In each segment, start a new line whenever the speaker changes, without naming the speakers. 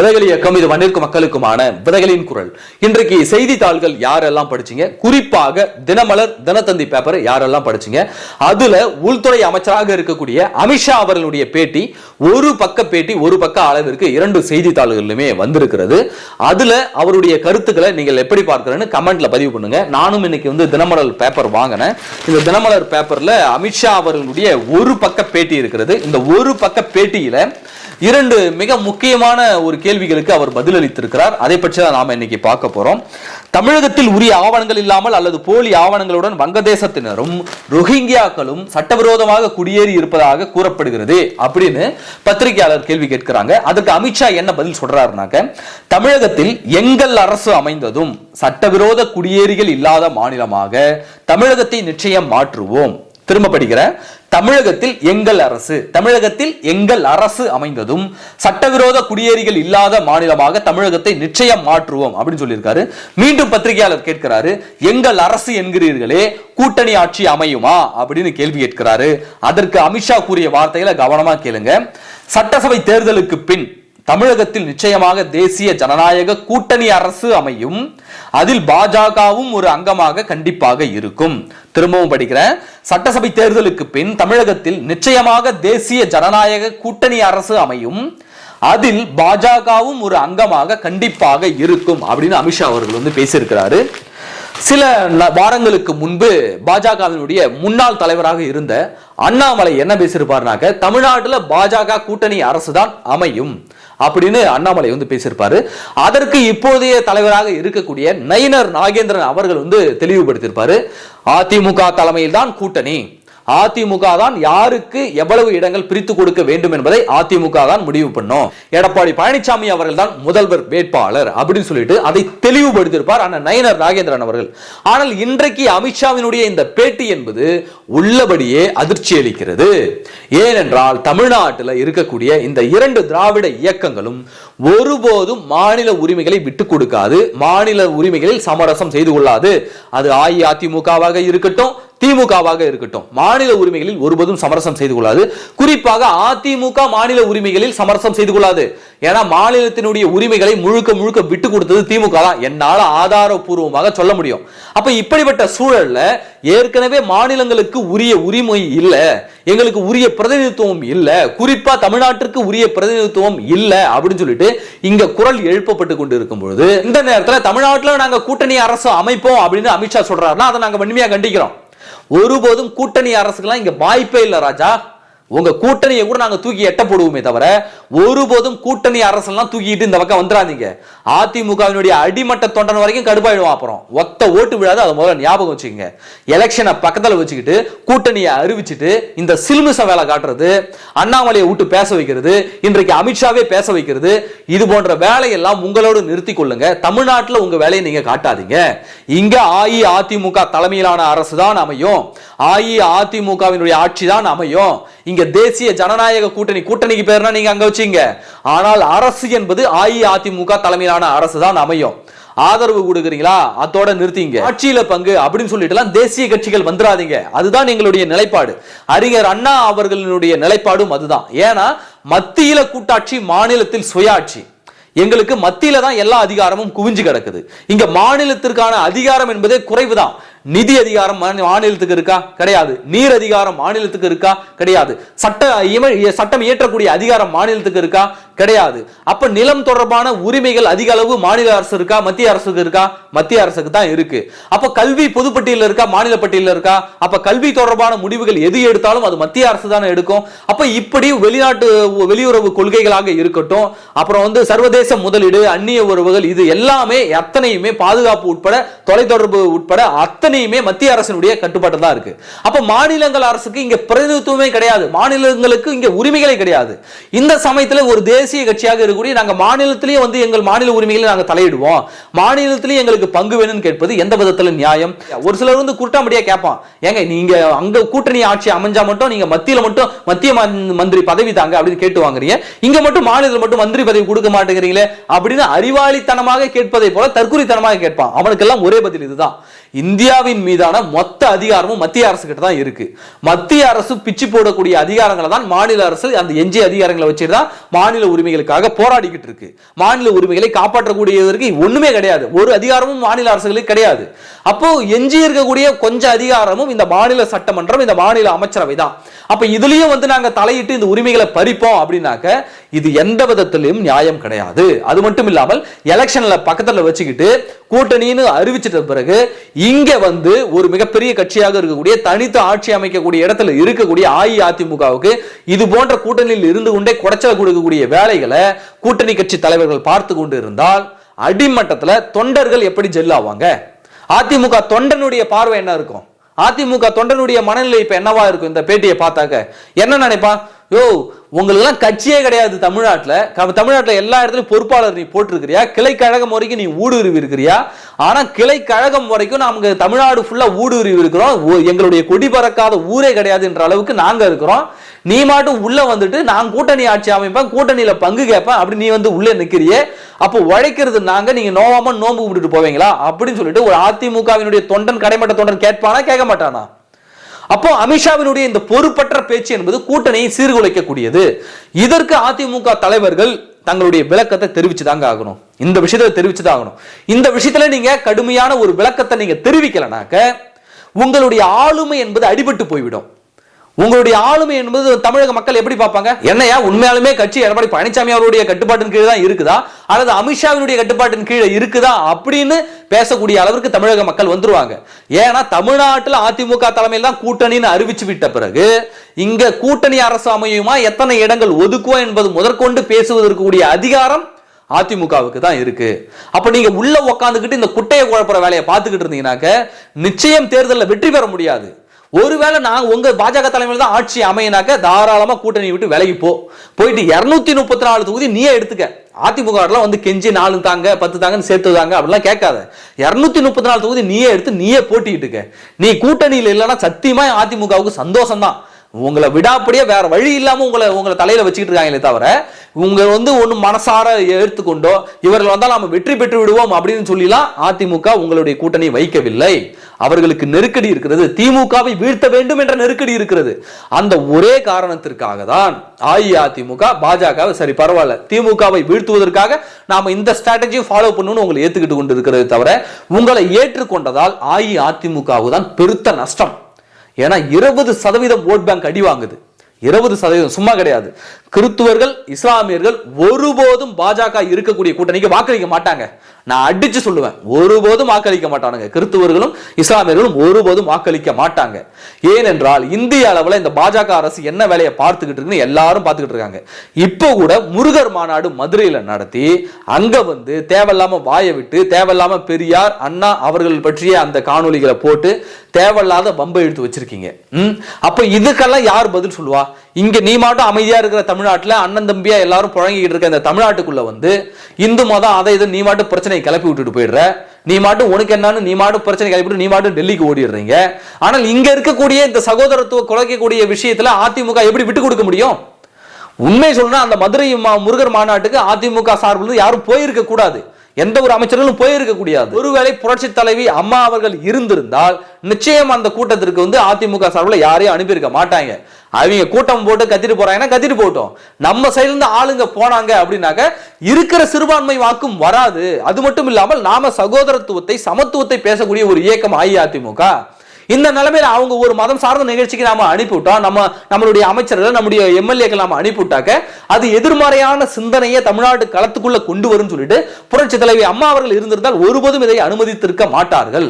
விதைகள் இயக்கம் இது மண்ணிற்கு மக்களுக்குமான விதைகளின் குரல். இன்றைக்கு செய்தித்தாள்கள் யாரெல்லாம் படிச்சீங்க? குறிப்பாக தினமலர் தினத்தந்தி பேப்பர் யாரெல்லாம் படிச்சீங்க? அதுல உள்துறை அமைச்சராக இருக்கக்கூடிய அமித்ஷா அவர்களுடைய பேட்டி ஒரு பக்க பேட்டி ஒரு பக்க அளவிற்கு இரண்டு செய்தித்தாள்களிலுமே வந்திருக்கிறது. அதுல அவருடைய கருத்துக்களை நீங்கள் எப்படி பார்க்கிறேன்னு கமெண்ட்ல பதிவு பண்ணுங்க. நானும் இன்னைக்கு வந்து தினமலர் பேப்பர் வாங்கினேன். இந்த தினமலர் பேப்பர்ல அமித்ஷா அவர்களுடைய ஒரு பக்க பேட்டி இருக்கிறது. இந்த ஒரு பக்க பேட்டியில இரண்டு மிக முக்கியமான ஒரு கேள்விகளுக்கு அவர் பதிலளித்திருக்கிறார். அதை பற்றி தான் நாம் இன்னைக்கு பார்க்க போறோம். தமிழகத்தில் உரிய ஆவணங்கள் இல்லாமல் அல்லது போலி ஆவணங்களுடன் வங்கதேசத்தினரும் ரோஹிங்கியாக்களும் சட்டவிரோதமாக குடியேறி இருப்பதாக கூறப்படுகிறது அப்படின்னு பத்திரிகையாளர் கேள்வி கேட்கிறாங்க. அதுக்கு அமித்ஷா என்ன பதில் சொல்றாருனாக்க தமிழகத்தில் எங்கள் அரசு அமைந்ததும் சட்டவிரோத குடியேறிகள் இல்லாத மாநிலமாக தமிழகத்தை நிச்சயம் மாற்றுவோம். திரும்ப படிக்கிறேன் தமிழகத்தில் எங்கள் அரசு. தமிழகத்தில் எங்கள் அரசு அமைந்ததும் சட்டவிரோத குடியேறிகள் இல்லாத மாநிலமாக தமிழகத்தை நிச்சயம் மாற்றுவோம் அப்படின்னு சொல்லியிருக்காரு. மீண்டும் பத்திரிகையாளர் கேட்கிறாரு எங்கள் அரசு என்கிறீர்களே கூட்டணி ஆட்சி அமையுமா? அப்படின்னு கேள்வி கேட்கிறாரு. அதற்கு அமித்ஷா கூறிய வார்த்தைகளை கவனமா கேளுங்க. சட்டசபை தேர்தலுக்கு பின் தமிழகத்தில் நிச்சயமாக தேசிய ஜனநாயக கூட்டணி அரசு அமையும். அதில் பாஜகவும் ஒரு அங்கமாக கண்டிப்பாக இருக்கும். திரும்பவும் படிக்கிறேன். சட்டசபை தேர்தலுக்கு பின் தமிழகத்தில் நிச்சயமாக தேசிய ஜனநாயக கூட்டணி அரசு அமையும். அதில் பாஜகவும் ஒரு அங்கமாக கண்டிப்பாக இருக்கும் அப்படின்னு அமித்ஷா அவர்கள் வந்து பேசியிருக்கிறாரு. சில ந- வாரங்களுக்கு முன்பு பாஜகவினுடைய முன்னாள் தலைவராக இருந்த அண்ணாமலை என்ன பேசியிருப்பாருனாக்க தமிழ்நாட்டுல பாஜக கூட்டணி அரசு தான் அமையும். அப்படின்னு அண்ணாமலை வந்து பேசியிருப்பாரு. அதற்கு இப்போதைய தலைவராக இருக்கக்கூடிய நயினர் நாகேந்திரன் அவர்கள் வந்து தெளிவுபடுத்தியிருப்பாரு. அதிமுக தலைமையில் தான் கூட்டணி. அதிமுக தான் யாருக்கு எவ்வளவு இடங்கள் பிரித்து கொடுக்க வேண்டும் என்பதை அதிமுக தான் முடிவு பண்ணும். எடப்பாடி பழனிசாமி அவர்கள் தான் முதல்வர் வேட்பாளர் அப்படின்னு சொல்லிட்டு அதை தெளிவுபடுத்தியிருப்பார் அண்ணன் நயனர் நாகேந்திரன் அவர்கள். ஆனால் இன்றைக்கு அமித்ஷாவினுடைய இந்த பேட்டி என்பது உள்ளபடியே அதிர்ச்சி அளிக்கிறது. ஏனென்றால் தமிழ்நாட்டில் இருக்கக்கூடிய இந்த இரண்டு திராவிட இயக்கங்களும் ஒருபோதும் மாநில உரிமைகளை விட்டுக் கொடுக்காது மாநில உரிமைகளில் சமரசம் செய்து கொள்ளாது. அது அஇஅதிமுகவாக இருக்கட்டும் திமுகவாக இருக்கட்டும். மாநில உரிமைகளில் ஒருபோதும் சமரசம் செய்து கொள்ளாது. குறிப்பாக அதிமுக மாநில உரிமைகளில் சமரசம் செய்து கொள்ளாது. ஏன்னா மாநிலத்தினுடைய உரிமைகளை முழுக்க முழுக்க விட்டு கொடுத்தது திமுக தான். என்னால் ஆதாரபூர்வமாக சொல்ல முடியும். அப்ப இப்படிப்பட்ட சூழல்ல ஏற்கனவே மாநிலங்களுக்கு உரிய உரிமை இல்லை. எங்களுக்கு உரிய பிரதிநிதித்துவம் இல்லை. குறிப்பா தமிழ்நாட்டிற்கு உரிய பிரதிநிதித்துவம் இல்லை அப்படின்னு சொல்லிட்டு இங்க குரல் எழுப்பப்பட்டு கொண்டு இருக்கும் பொழுது இந்த நேரத்தில் தமிழ்நாட்டில் நாங்கள் கூட்டணி அரசு அமைப்போம் அப்படின்னு அமித்ஷா சொல்றாருன்னா அதை நாங்கள் வன்மையாக கண்டிக்கிறோம். ஒருபோதும் கூட்டணி அரசுக்கெல்லாம் இங்க வாய்ப்பே இல்ல ராஜா. உங்க கூட்டணியை கூட நாங்க தூக்கி எட்ட போடுவோமே தவிர ஒருபோதும் கூட்டணி அரசெல்லாம் தூக்கிட்டு இந்த பக்கம் வந்துடாதீங்க. அதிமுகவினுடைய அடிமட்ட தொண்டன் வரைக்கும் கடுப்பாயிடுவோம் அப்புறம். ஒத்த ஓட்டு விழாது அதை முதல்ல ஞாபகம் வச்சுக்கோங்க. எலெக்ஷனை பக்கத்தில் வச்சுக்கிட்டு கூட்டணியை அறிவிச்சிட்டு இந்த சில்மிச வேலை காட்டுறது அண்ணாமலையை விட்டு பேச வைக்கிறது இன்றைக்கு அமித்ஷாவே பேச வைக்கிறது இது போன்ற வேலையெல்லாம் உங்களோடு நிறுத்தி கொள்ளுங்க. தமிழ்நாட்டில் உங்க வேலையை நீங்க காட்டாதீங்க. இங்க அஇஅதிமுக தலைமையிலான அரசு தான் அமையும். அஇஅதிமுகவினுடைய ஆட்சி தான் அமையும். இங்க தேசிய ஜனநாயக கூட்டணி கூட்டணிக்கு பேர்னா நீங்க அங்க வச்சீங்க ஆனால் அரசு என்பது அஇஅதிமுக தலைமையிலான அரசு தான் அமையும். ஆதரவு கொடுக்குறீங்களா? அதோட நிறுத்திங்க. ஆட்சியில பங்கு அப்படின்னு சொல்லிட்டுலாம் தேசிய கட்சிகள் வந்துடாதீங்க அதுதான் எங்களுடைய நிலைப்பாடு. அறிஞர் அண்ணா அவர்களினுடைய நிலைப்பாடும் அதுதான். ஏன்னா மத்தியில கூட்டாட்சி மாநிலத்தில் சுயாட்சி. எங்களுக்கு மத்தியில தான் எல்லா அதிகாரமும் குவிஞ்சு கிடக்குது. இங்க மாநிலத்திற்கான அதிகாரம் என்பதே குறைவுதான். நிதி அதிகாரம் மாநிலத்துக்கு இருக்கா? கிடையாது. நீர் அதிகாரம் மாநிலத்துக்கு இருக்கா? கிடையாது. சட்ட சட்டம் இயற்றக்கூடிய அதிகாரம் மாநிலத்துக்கு இருக்கா? கிடையாது. அப்ப நிலம் தொடர்பான உரிமைகள் அதிக அளவு மாநில அரசு இருக்கா? மத்திய அரசுக்கு இருக்கா? மத்திய அரசுக்கு தான் இருக்கு. அப்ப கல்வி பொதுப்பட்டியல இருக்கா? மாநில பட்டியல இருக்கா? அப்ப கல்வி தொடர்பான முடிவுகள் எது எடுத்தாலும் அது மத்திய அரசு தானே எடுக்கும். அப்ப இப்படி வெளிநாட்டு வெளியுறவு கொள்கைகளாக இருக்கட்டும் அப்புறம் வந்து சர்வதேச முதலீடு அந்நிய உறவுகள் இது எல்லாமே அத்தனையுமே பாதுகாப்பு உட்பட தொலைத்தொடர்பு உட்பட அத்தனை அத்தனையுமே மத்திய அரசினுடைய கட்டுப்பாட்டு தான் இருக்கு. அப்ப மாநிலங்கள் அரசுக்கு இங்க பிரதிநிதித்துவமே கிடையாது. மாநிலங்களுக்கு இங்க உரிமைகளே கிடையாது. இந்த சமயத்துல ஒரு தேசிய கட்சியாக இருக்கக்கூடிய நாங்க மாநிலத்திலேயே வந்து எங்கள் மாநில உரிமைகளை நாங்க தலையிடுவோம். மாநிலத்திலேயே எங்களுக்கு பங்கு வேணும்னு கேட்பது எந்த விதத்துல நியாயம். ஒரு சிலர் வந்து குருட்டாம்படியா கேட்பான். ஏங்க நீங்க அங்க கூட்டணி ஆட்சி அமைஞ்சா மட்டும் நீங்க மத்தியில மட்டும் மத்திய மந்திரி பதவி தாங்க அப்படின்னு கேட்டு வாங்குறீங்க. இங்க மட்டும் மாநிலத்தில் மட்டும் மந்திரி பதவி கொடுக்க மாட்டேங்கிறீங்களே அப்படின்னு அறிவாளித்தனமாக கேட்பதை போல தற்கொலைத்தனமாக கேட்பான். அவனுக்கெல்லாம் ஒரே பதில் இதுதான். இந்தியாவின் மீதான மொத்த அதிகாரமும் மத்திய அரசு கிட்ட தான் இருக்கு. மத்திய அரசு பிச்சு போடக்கூடிய அதிகாரங்களை தான் மாநில அரசு அந்த எஞ்சிய அதிகாரங்களை வச்சுட்டு தான் மாநில உரிமைகளுக்காக போராடிக்கிட்டு இருக்கு. மாநில உரிமைகளை காப்பாற்றக்கூடியதற்கு ஒண்ணுமே கிடையாது. ஒரு அதிகாரமும் மாநில அரசுகளுக்கு கிடையாது. அப்போ எஞ்சி இருக்கக்கூடிய கொஞ்சம் அதிகாரமும் இந்த மாநில சட்டமன்றம் இந்த மாநில அமைச்சரவை தான். அப்ப இதுலயும் வந்து நாங்க தலையிட்டு இந்த உரிமைகளை பறிப்போம் அப்படின்னாக்க இது எந்த விதத்திலையும் நியாயம் கிடையாது. அது மட்டும் இல்லாமல் எலெக்ஷன்ல பக்கத்துல வச்சுக்கிட்டு கூட்டணின்னு அறிவிச்சிட்ட பிறகு இங்க வந்து ஒரு மிகப்பெரிய கட்சியாக இருக்கக்கூடிய தனித்து ஆட்சி அமைக்கக்கூடிய இடத்துல இருக்கக்கூடிய அஇஅதிமுகவுக்கு இது போன்ற கூட்டணியில் இருந்து கொண்டே குடைச்சல் கொடுக்கக்கூடிய வேலைகளை கூட்டணி கட்சி தலைவர்கள் பார்த்து கொண்டு இருந்தால் அடிமட்டத்துல தொண்டர்கள் எப்படி ஜெல்லாவாங்க அதிமுக தொண்டனுடைய பார்வை என்ன இருக்கும்? அதிமுக தொண்டனுடைய மனநிலை இப்ப என்னவா இருக்கும் இந்த பேட்டியை பார்த்தாக்க? என்ன நினைப்பா? யோ உங்களுக்குலாம் கட்சியே கிடையாது தமிழ்நாட்டில். தமிழ்நாட்டில் எல்லா இடத்துலையும் பொறுப்பாளர் நீ போட்டிருக்கிறியா? கிளை கழகம் வரைக்கும் நீ ஊடுருவி இருக்கிறியா ஆனால் கிளை கழகம் வரைக்கும் நாம தமிழ்நாடு ஃபுல்லாக ஊடுருவி இருக்கிறோம் ஓ- எங்களுடைய கொடி பறக்காத ஊரே கிடையாதுன்ற அளவுக்கு நாங்கள் இருக்கிறோம். நீ மட்டும் உள்ளே வந்துட்டு நான் கூட்டணி ஆட்சி அமைப்பேன் கூட்டணியில் பங்கு கேட்பேன் அப்படி நீ வந்து உள்ளே நிற்கிறியே அப்போ உழைக்கிறது நாங்கள் நீங்கள் நோவாமல் நோம்பு விட்டுட்டு போவீங்களா? அப்படின்னு சொல்லிட்டு ஒரு அதிமுகவினுடைய தொண்டன் கடைமட்ட தொண்டன் கேட்பானா கேட்க மாட்டானா? அப்போ அமித்ஷாவினுடைய இந்த பொறுப்பற்ற பேச்சு என்பது கூட்டணியை சீர்குலைக்கக்கூடியது. இதற்கு அதிமுக தலைவர்கள் தங்களுடைய விளக்கத்தை தெரிவிச்சுதாங்க ஆகணும். இந்த விஷயத்தை தெரிவிச்சுதான் ஆகணும். இந்த விஷயத்துல நீங்க கடுமையான ஒரு விளக்கத்தை நீங்க தெரிவிக்கலனாக்க உங்களுடைய ஆளுமை என்பது அடிபட்டு போய்விடும். உங்களுடைய ஆளுமை என்பது தமிழக மக்கள் எப்படி பார்ப்பாங்க? என்னையா உண்மையாலுமே கட்சி எடப்பாடி பழனிசாமி அவருடைய கட்டுப்பாட்டின் கீழே தான் இருக்குதா? அல்லது அமித்ஷாவினுடைய கட்டுப்பாட்டின் கீழே இருக்குதா? அப்படின்னு பேசக்கூடிய அளவிற்கு தமிழக மக்கள் வந்துருவாங்க. ஏன்னா தமிழ்நாட்டில் அதிமுக தலைமையில் தான் கூட்டணின்னு அறிவிச்சு விட்ட பிறகு இங்க கூட்டணி அரசு அமையுமா? எத்தனை இடங்கள் ஒதுக்குவோம் என்பது முதற்கொண்டு பேசுவதற்கு கூடிய அதிகாரம் அதிமுகவுக்கு தான் இருக்கு. அப்ப நீங்க உள்ள உக்காந்துக்கிட்டு இந்த குட்டையை குழப்புற வேலையை பார்த்துக்கிட்டு இருந்தீங்கன்னாக்க நிச்சயம் தேர்தலில் வெற்றி பெற முடியாது. ஒருவேளை நான் உங்க பாஜக தலைமையில் தான் ஆட்சி அமையினாக்க தாராளமா கூட்டணி விட்டு விலகி போ. போயிட்டு இருநூத்தி முப்பத்தி நாலு தொகுதி நீயே எடுத்துக்க. அதிமுக வந்து கெஞ்சி நாலு தாங்க பத்து தாங்கன்னு சேர்த்து தாங்க அப்படிலாம் கேட்காத. இருநூத்தி முப்பத்தி நாலு தொகுதி நீயே எடுத்து நீயே போட்டிக்கிட்டு நீ கூட்டணியில் இல்லைன்னா சத்தியமா அதிமுகவுக்கு சந்தோஷம் தான் உங்களை விடாப்படியே வேற வழி இல்லாமல் உங்களை உங்களை தலையில வச்சுக்கிட்டு இருக்காங்களே தவிர உங்க வந்து ஒன்று மனசார எடுத்துக்கொண்டோ இவர்கள் வந்தால் நாம் வெற்றி பெற்று விடுவோம் அப்படின்னு சொல்லிலாம் அதிமுக உங்களுடைய கூட்டணி வைக்கவில்லை. அவர்களுக்கு நெருக்கடி இருக்கிறது. திமுகவை வீழ்த்த வேண்டும் என்ற நெருக்கடி இருக்கிறது. அந்த ஒரே காரணத்திற்காக தான் அஇஅதிமுக பாஜக சரி பரவாயில்ல திமுகவை வீழ்த்துவதற்காக நாம இந்த ஸ்ட்ராட்டஜியை ஃபாலோ பண்ணணும்னு உங்களை ஏத்துக்கிட்டு கொண்டு இருக்கிறது தவிர உங்களை ஏற்றுக்கொண்டதால் அஇஅதிமுகவு தான் பெருத்த நஷ்டம். ஏன்னா இருபது சதவீதம் ஓட் பேங்க் அடி வாங்குது. இருபது சதவீதம் சும்மா கிடையாது. கிறித்துவர்கள் இஸ்லாமியர்கள் ஒருபோதும் பாஜக இருக்கக்கூடிய கூட்டணிக்கு வாக்களிக்க மாட்டாங்க. நான் அடிச்சு சொல்லுவேன். ஒருபோதும் வாக்களிக்க மாட்டானுங்க. கிறிஸ்துவர்களும் இஸ்லாமியர்களும் ஒருபோதும் வாக்களிக்க மாட்டாங்க. ஏனென்றால் இந்திய அளவுல இந்த பாஜக அரசு என்ன வேலையை பார்த்துக்கிட்டு இருக்குன்னு எல்லாரும் பார்த்துக்கிட்டு இருக்காங்க. இப்போ கூட முருகர் மாநாடு மதுரையில நடத்தி அங்க வந்து தேவையில்லாம வாயை விட்டு தேவையில்லாம பெரியார் அண்ணா அவர்கள் பற்றிய அந்த காணொளிகளை போட்டு தேவையில்லாத பம்பை இழுத்து வச்சிருக்கீங்க. அப்ப இதுக்கெல்லாம் யார் பதில் சொல்லுவா? இங்க நீ மட்டும் அமைதியா இருக்கிற தமிழ்நாட்டில் அண்ணன் தம்பியா எல்லாரும் புழங்கிக்கிட்டு இருக்க இந்த தமிழ்நாட்டுக்குள்ள வந்து இந்து மதம் அதை இது நீ மாட்டு பிரச்சனையை கிளப்பி விட்டுட்டு போயிடுற. நீ மாட்டும் உனக்கு என்னன்னு நீ மாட்டும் பிரச்சனை கிளப்பிட்டு நீ மாட்டும் டெல்லிக்கு ஓடிடுறீங்க. ஆனால் இங்க இருக்கக்கூடிய இந்த சகோதரத்துவ குலைக்கக்கூடிய விஷயத்துல அதிமுக எப்படி விட்டு கொடுக்க முடியும்? உண்மை சொல்லணும்னா அந்த மதுரை மா- முருகர் மாநாட்டுக்கு அதிமுக சார்பில் யாரும் போயிருக்க கூடாது. எந்த ஒரு அமைச்சர்களும் போயிருக்க கூடாது ஒருவேளை புரட்சி தலைவி அம்மா அவர்கள் இருந்திருந்தால் நிச்சயம் அந்த கூட்டத்திற்கு வந்து அதிமுக சார்பில் யாரையும் அனுப்பியிருக்க மாட்டாங்க. அவங்க கூட்டம் போட்டு கத்திட்டு போறாங்கன்னா கத்திட்டு போட்டோம். நம்ம சைடுல இருந்து ஆளுங்க போனாங்க அப்படின்னாக்க இருக்கிற சிறுபான்மை வாக்கும் வராது. அது மட்டும் இல்லாமல் நாம சகோதரத்துவத்தை சமத்துவத்தை பேசக்கூடிய ஒரு இயக்கம் அஇஅதிமுக. இந்த நிலைமையில அவங்க ஒரு மதம் சார்ந்த நிகழ்ச்சிக்கு நாம அனுப்பிவிட்டோம் நம்ம நம்மளுடைய அமைச்சர்கள் நம்முடைய எம்எல்ஏக்கள் நாம அனுப்பிவிட்டாக்க அது எதிர்மறையான சிந்தனையை தமிழ்நாடு களத்துக்குள்ள கொண்டு வரும்னு சொல்லிட்டு புரட்சி தலைவி அம்மா அவர்கள் இருந்திருந்தால் ஒருபோதும் இதை அனுமதித்திருக்க மாட்டார்கள்.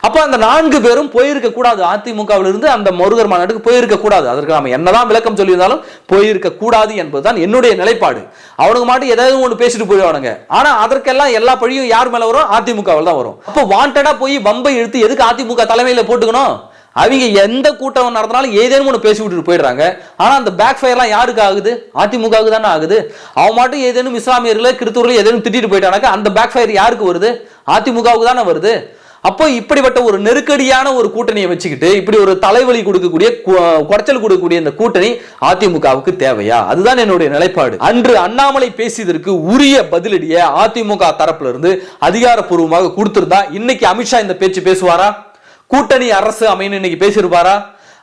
அப்போ அந்த நான்கு பேரும் போயிருக்க கூடாது. அதிமுகவில் இருந்து அந்த முருகர் மாநாட்டுக்கு போயிருக்க கூடாது. அதற்கு நாம என்னதான் விளக்கம் சொல்லியிருந்தாலும் போயிருக்க கூடாது என்பதுதான் என்னுடைய நிலைப்பாடு. அவனுக்கு மாட்டு ஏதாவது ஒன்று பேசிட்டு போயிடுவானுங்க. ஆனா அதற்கெல்லாம் எல்லா பழியும் யார் மேல வரும்? அதிமுகவில் தான் வரும். அப்போ வாண்டடா போய் பம்பை இழுத்து எதுக்கு அதிமுக தலைமையில போட்டுக்கணும்? அவங்க எந்த கூட்டம் நடத்தினாலும் ஏதேனும் ஒன்று பேசி விட்டுட்டு போயிடுறாங்க. ஆனா அந்த பேக் ஃபயர்லாம் யாருக்கு ஆகுது? அதிமுகவுக்கு தானே ஆகுது. அவன் மட்டும் ஏதேனும் இஸ்லாமியர்களை கிறிஸ்துவர்களை ஏதேனும் திட்டிட்டு போயிட்டானாக்கா அந்த பேக் ஃபயர் யாருக்கு வருது? அதிமுகவுக்கு தானே வருது. அப்போ இப்படிப்பட்ட ஒரு நெருக்கடியான ஒரு கூட்டணியை வச்சுக்கிட்டு இப்படி ஒரு தலைவலி கொடுக்கக்கூடிய குறைச்சல் கொடுக்கக்கூடிய இந்த கூட்டணி அதிமுகவுக்கு தேவையா? அதுதான் என்னுடைய நிலைப்பாடு. அன்று அண்ணாமலை பேசியதற்கு உரிய பதிலடியை அதிமுக தரப்புல இருந்து அதிகாரப்பூர்வமாக கொடுத்திருந்தா இன்னைக்கு அமித்ஷா இந்த பேச்சு பேசுவாரா? கூட்டணி அரசு அமைன்னு இன்னைக்கு பேசியிருப்பாரா?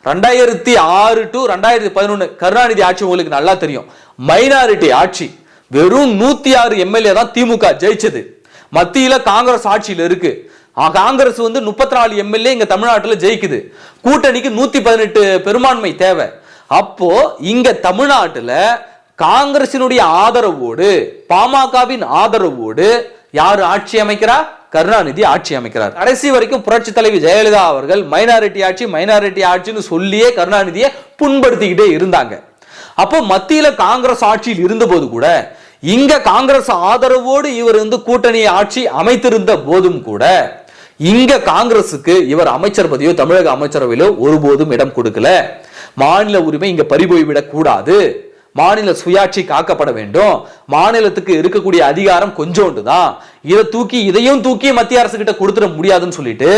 ரெண்டாயிரத்தி ஆறு டு ரெண்டாயிரத்தி பதினொன்று கருணாநிதி ஆட்சி உங்களுக்கு நல்லா தெரியும். மைனாரிட்டி ஆட்சி. வெறும் நூத்தி ஆறு எம்எல்ஏ தான் திமுக ஜெயிச்சது. மத்தியில காங்கிரஸ் ஆட்சியில் இருக்கு. காங்கிரஸ் வந்து முப்பத்தி நாலு எம்எல்ஏ இங்க தமிழ்நாட்டில் ஜெயிக்குது. கூட்டணிக்கு நூத்தி பதினெட்டு பெரும்பான்மை தேவை. அப்போ இங்க தமிழ்நாட்டில் காங்கிரசினுடைய ஆதரவோடு பாமகவின் ஆதரவோடு யார் ஆட்சி அமைக்கிறா? கருணாநிதி ஆட்சி அமைக்கிறார். கடைசி வரைக்கும் புரட்சி தலைவி ஜெயலலிதா அவர்கள் மைனாரிட்டி ஆட்சி மைனாரிட்டி ஆட்சின்னு சொல்லியே கருணாநிதியை புண்படுத்திக்கிட்டே இருந்தாங்க. அப்போ மத்தியில காங்கிரஸ் ஆட்சியில் இருந்தபோது கூட இங்க காங்கிரஸ் ஆதரவோடு இவர் வந்து கூட்டணி ஆட்சி அமைத்திருந்த போதும் கூட இங்க காங்கிரசுக்கு இவர் அமைச்சர் பதவியோ தமிழக அமைச்சரவையிலோ ஒருபோதும் இடம் கொடுக்கல. மாநில உரிமை இங்க பறிபோய்விடக் கூடாது. மாநில சுயாட்சி காக்கப்பட வேண்டும். மாநிலத்துக்கு இருக்கக்கூடிய அதிகாரம் கொஞ்சோண்டு தான் இதை தூக்கி இதையும் தூக்கி மத்திய அரசு கிட்ட கொடுத்துட முடியாதுன்னு சொல்லிட்டு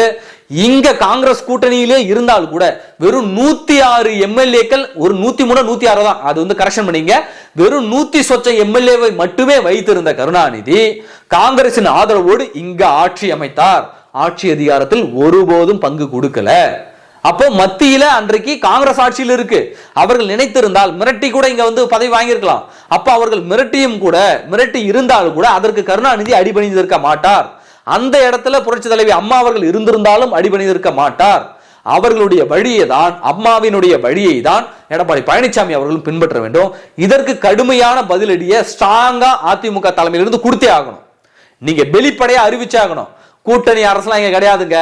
இங்க காங்கிரஸ் கூட்டணியிலே இருந்தால் கூட வெறும் நூத்தி ஆறு எம்எல்ஏக்கள் ஒரு நூத்தி மூணு நூத்தி ஆறு தான். அது வந்து கரெக்ஷன் பண்ணீங்க. வெறும் நூத்தி சொச்ச எம்எல்ஏவை மட்டுமே வைத்திருந்த கருணாநிதி காங்கிரசின் ஆதரவோடு இங்க ஆட்சி அமைத்தார். ஆட்சி அதிகாரத்தில் ஒருபோதும் பங்கு கொடுக்கல. அப்போ மத்தியில அன்றைக்கு காங்கிரஸ் ஆட்சியில் இருக்கு. அவர்கள் நினைத்திருந்தால் மிரட்டி கூட இங்க வந்து பதவி வாங்கியிருக்கலாம். அப்ப அவர்கள் மிரட்டியும் கூட மிரட்டி இருந்தாலும் கூட அதற்கு கருணாநிதி அடிபணிந்திருக்க மாட்டார். அந்த இடத்துல புரட்சி தலைவி அம்மா அவர்கள் இருந்திருந்தாலும் அடிபணிந்திருக்க மாட்டார். அவர்களுடைய வழியை தான் அம்மாவினுடைய வழியை தான் எடப்பாடி பழனிசாமி அவர்களும் பின்பற்ற வேண்டும். இதற்கு கடுமையான பதிலடியை ஸ்ட்ராங்கா அதிமுக தலைமையிலிருந்து கொடுத்தே ஆகணும். நீங்க வெளிப்படையா அறிவிச்சாகணும் கூட்டணி அரசுலாம் இங்க கிடையாதுங்க.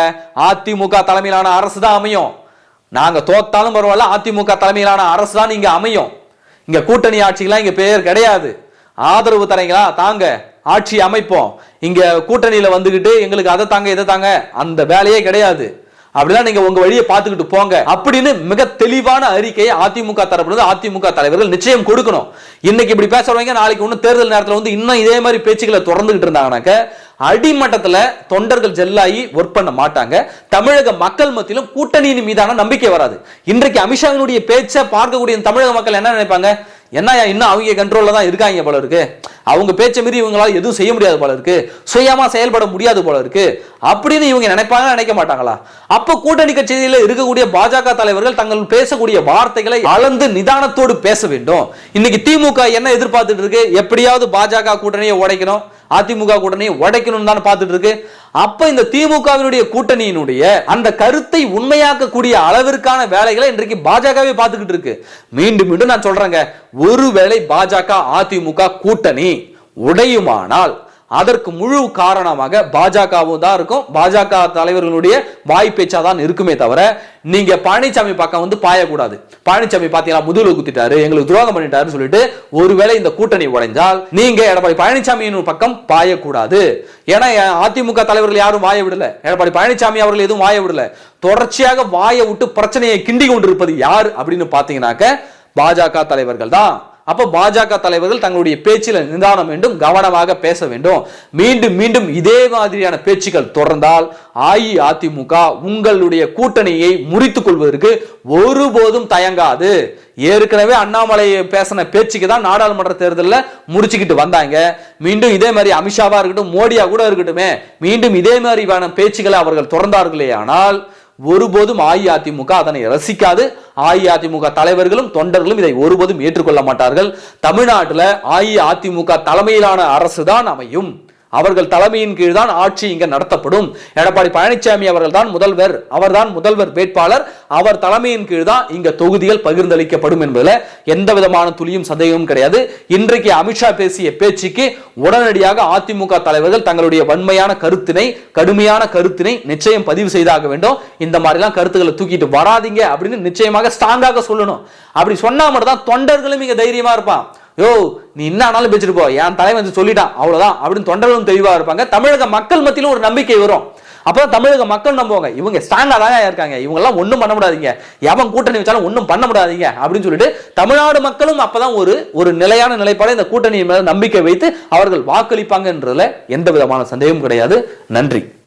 அதிமுக தலைமையிலான அரசு தான் அமையும். நாங்க தோத்தாலும் பரவாயில்ல அதிமுக தலைமையிலான அரசு தான் இங்க அமையும். இங்க கூட்டணி ஆட்சிக்கெல்லாம் இங்க பேர் கிடையாது. ஆதரவு தரீங்களா? தாங்க ஆட்சி அமைப்போம். இங்க கூட்டணியில வந்துகிட்டு எங்களுக்கு அதை தாங்க இதை தாங்க அந்த வேலையே கிடையாது. அப்படிதான் நீங்க உங்க வழியை பார்த்துக்கிட்டு போங்க அப்படின்னு மிக தெளிவான அறிக்கையை அதிமுக தரப்புல அதிமுக தலைவர்கள் நிச்சயம் கொடுக்கணும். இன்னைக்கு இப்படி பேசுறவங்க நாளைக்கு இன்னும் தேர்தல் நேரத்தில் வந்து இன்னும் இதே மாதிரி பேச்சுக்களை தொடர்ந்துகிட்டு இருந்தாங்கனாக்க அடிமட்டத்தில் தொண்டர்கள் ஜெல்லாகி ஒர்க் பண்ண மாட்டாங்க. தமிழக மக்கள் மத்தியிலும் கூட்டணியின் மீதான நம்பிக்கை வராது. இன்றைக்கு அமித்ஷாவினுடைய பேச்சை பார்க்கக்கூடிய தமிழக மக்கள் என்ன நினைப்பாங்க? என்னயா இன்னும் அவங்க கண்ட்ரோலில் தான் இருக்காங்க போல இருக்கு. அவங்க பேச்சை மீறி இவங்களால எதுவும் செய்ய முடியாது போல இருக்கு. சுயமா செயல்பட முடியாது போல இருக்கு. அப்படின்னு இவங்க நினைப்பாங்க நினைக்க மாட்டாங்களா? அப்ப கூட்டணி கட்சியில இருக்கக்கூடிய பாஜக தலைவர்கள் தங்கள் பேசக்கூடிய வார்த்தைகளை அளந்து நிதானத்தோடு பேச வேண்டும். இன்னைக்கு திமுக என்ன எதிர்பார்த்துட்டு இருக்கு? எப்படியாவது பாஜக கூட்டணியை உடைக்கணும் அதிமுக கூட்டணியை உடைக்கணும் தான் பார்த்துட்டு இருக்கு. அப்ப இந்த திமுகவினுடைய கூட்டணியினுடைய அந்த கருத்தை உண்மையாக்கக்கூடிய அளவிற்கான வேலைகளை இன்றைக்கு பாஜகவே பார்த்துக்கிட்டு இருக்கு. மீண்டும் மீண்டும் நான் சொல்றேங்க ஒருவேளை பாஜக அதிமுக கூட்டணி உடையுமானால் அதற்கு முழு காரணமாக பாஜகவும் தான் இருக்கும். பாஜக தலைவர்களுடைய வாய் பேச்சா தான் இருக்குமே தவிர நீங்க பழனிசாமி பக்கம் வந்து பாயக்கூடாது. பழனிசாமி பாத்தீங்கன்னா முதுகுல குத்திட்டாரு எங்களுக்கு துரோகம் பண்ணிட்டாருன்னு சொல்லிட்டு ஒருவேளை இந்த கூட்டணி உடைஞ்சால் நீங்க எடப்பாடி பழனிசாமியின் பக்கம் பாயக்கூடாது. ஏன்னா அதிமுக தலைவர்கள் யாரும் வாய விடல. எடப்பாடி பழனிசாமி அவர்கள் எதுவும் வாய விடல. தொடர்ச்சியாக வாயை விட்டு பிரச்சனையை கிண்டி கொண்டிருப்பது யார் அப்படின்னு பாத்தீங்கன்னாக்க பாஜக தலைவர்கள் தான். அப்போ பாஜக தலைவர்கள் தங்களுடைய பேச்சில் நிதானம் வேண்டும் கவனமாக பேச வேண்டும். மீண்டும் மீண்டும் இதே மாதிரியான பேச்சுக்கள் தொடர்ந்தால் அஇஅதிமுக உங்களுடைய கூட்டணியை முறித்துக் கொள்வதற்கு ஒருபோதும் தயங்காது. ஏற்கனவே அண்ணாமலை பேசின பேச்சுக்கு தான் நாடாளுமன்ற தேர்தலில் முடிச்சுக்கிட்டு வந்தாங்க. மீண்டும் இதே மாதிரி அமித்ஷாவா இருக்கட்டும் மோடியா கூட இருக்கட்டுமே. மீண்டும் இதே மாதிரியான பேச்சுக்களை அவர்கள் தொடர்ந்தார்களே ஆனால் ஒருபோதும் அஇஅதிமுக அதனை ரசிக்காது. அஇஅதிமுக தலைவர்களும் தொண்டர்களும் இதை ஒருபோதும் ஏற்றுக்கொள்ள மாட்டார்கள். தமிழ்நாட்டில் அஇஅதிமுக தலைமையிலான அரசு தான் அமையும். அவர்கள் தலைமையின் கீழ் தான் ஆட்சி இங்க நடத்தப்படும். எடப்பாடி பழனிசாமி அவர்கள் தான் முதல்வர் அவர்தான் முதல்வர் வேட்பாளர். அவர் தலைமையின் கீழ் தான் இங்க தொகுதிகள் பகிர்ந்தளிக்கப்படும் என்பதில் எந்த விதமான துளியும் சந்தேகமும் கிடையாது. இன்றைக்கு அமித்ஷா பேசிய பேச்சுக்கு உடனடியாக அதிமுக தலைவர்கள் தங்களுடைய வன்மையான கருத்தினை கடுமையான கருத்தினை நிச்சயம் பதிவு செய்தாக வேண்டும். இந்த மாதிரிலாம் கருத்துக்களை தூக்கிட்டு வராதீங்க அப்படின்னு நிச்சயமாக ஸ்ட்ராங்காக சொல்லணும். அப்படி சொன்னா மட்டும் தான் தொண்டர்களும் இங்க தைரியமா இருப்பான். யோ நீ என்ன ஆனாலும் பேசிட்டு போ. என் தலைவன் வந்து சொல்லிட்டான். அவ்வளவுதான். அப்படின்னு தொண்டர்களும் தெளிவாக இருப்பாங்க. தமிழக மக்கள் மத்தியிலும் ஒரு நம்பிக்கை வரும். அப்பதான் தமிழக மக்கள் நம்புவாங்க. இவங்க ஸ்ட்ராங்கா தான் இருக்காங்க. இவங்கெல்லாம் ஒன்றும் பண்ண முடியாதீங்க. எவன் கூட்டணி வச்சாலும் ஒன்றும் பண்ண முடியாதீங்க. அப்படின்னு சொல்லிட்டு தமிழ்நாடு மக்களும் அப்பதான் ஒரு ஒரு நிலையான நிலைப்பாடு இந்த கூட்டணி மேல நம்பிக்கை வைத்து அவர்கள் வாக்களிப்பாங்கன்றதுல எந்த விதமான சந்தேகமும் கிடையாது. நன்றி.